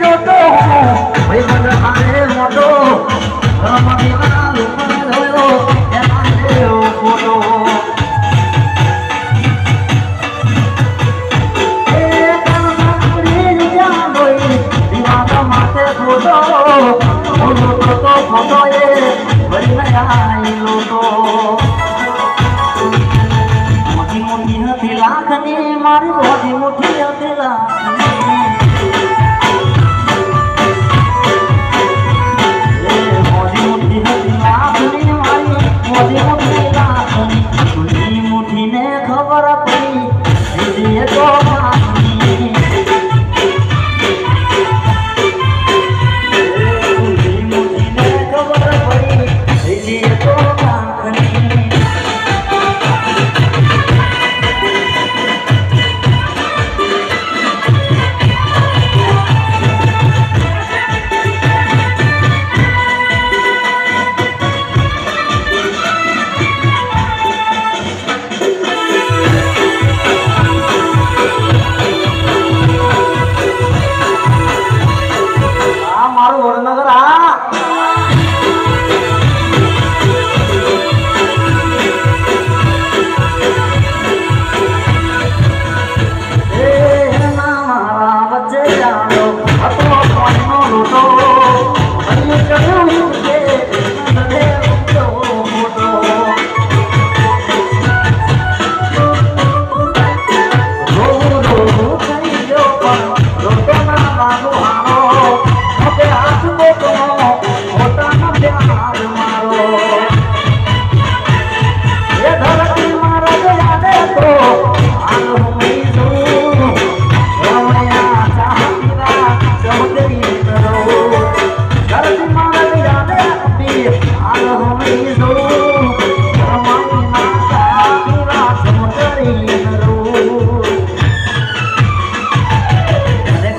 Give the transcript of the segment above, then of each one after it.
મોટી. મોટી. હતી લાખની મારી મોટી મોટી હતી લાખની করা তুমি নিজে তোমার મારું વડનગર આ. હતો લોટો. કર્યું કે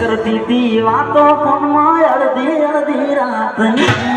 કરતી હતી વાતો ફોનમાં અડધી અડધી રાતની.